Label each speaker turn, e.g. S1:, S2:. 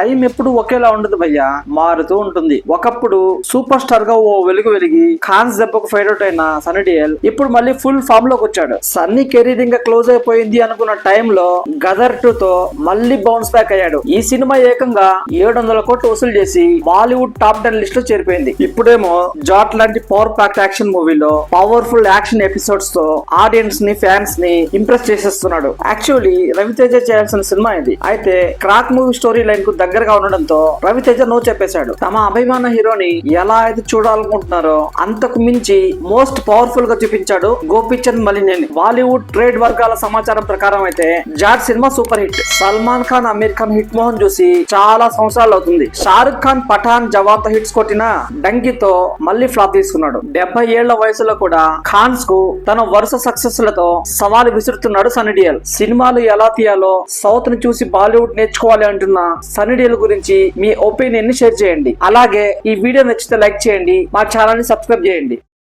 S1: Time ఎప్పుడు ఒకేలా ఉండదు భయ్యా. మారుతూ ఉంటుంది. ఒకప్పుడు సూపర్ స్టార్గా ఓ వెలుగు వెలిగి ఖాన్స్ దెబ్బకు ఫైడ్ అవుట్ అయిన సన్నీ డియల్ ఇప్పుడు మళ్ళీ ఫుల్ ఫామ్లోకి వచ్చాడు. సన్నీ కెరీర్ ఇంకా క్లోజ్ అయిపోయింది అనుకున్న టైంలో గదర్ టూ తో మళ్ళీ బౌన్స్ బ్యాక్ అయ్యాడు. ఈ సినిమా ఏకంగా ఏడు వందల కోట్లు వసూలు చేసి బాలీవుడ్ టాప్ టెన్ లిస్ట్లో చేరిపోయింది. ఇప్పుడేమో జాట్ లాంటి పవర్ ప్యాక్ట్ యాక్షన్ మూవీలో పవర్ఫుల్ యాక్షన్ ఎపిసోడ్స్తో ఆడియన్స్ని ఫ్యాన్స్ని ఇంప్రెస్ చేసేస్తున్నాడు. యాక్చువల్లీ రవితేజ చేయాల్సిన సినిమా ఇది. అయితే క్రాక్ మూవీ స్టోరీ లైన్కు దగ్గర దగ్గరగా ఉండడంతో రవితేజ నో చెప్పేశాడు. తమ అభిమాన హీరోని ఎలా అయితే చూడాలనుకుంటున్నారో అంతకు మించి మోస్ట్ పవర్ఫుల్గా చూపించాడు గోపిచంద్ మలినేని. బాలీవుడ్ ట్రేడ్ వర్గాల సమాచారం ప్రకారం అయితే Jaat cinema super hit. Salman Khan Aamir Khan hit Mohan చూసి చాలా సంవత్సరాలు అవుతుంది. షారుఖ్ ఖాన్ పఠాన్ జవాన్తో హిట్స్ కొట్టిన డంకితో మళ్ళీ ఫ్లాప్ తీసుకున్నాడు. డెబ్బై ఏళ్ళ వయసులో కూడా ఖాన్స్కు తన వరుస సక్సెస్లతో సవాలు విసురుతున్నాడు సన్నీ డియల్. సినిమాలు ఎలా తీయాలో సౌత్ని చూసి బాలీవుడ్ నేర్చుకోవాలి అంటున్న సన్నీ వీడియోల గురించి మీ ఒపీనియన్ని షేర్ చేయండి. అలాగే ఈ వీడియో నచ్చితే లైక్ చేయండి. మా ఛానల్ని సబ్స్క్రైబ్ చేయండి.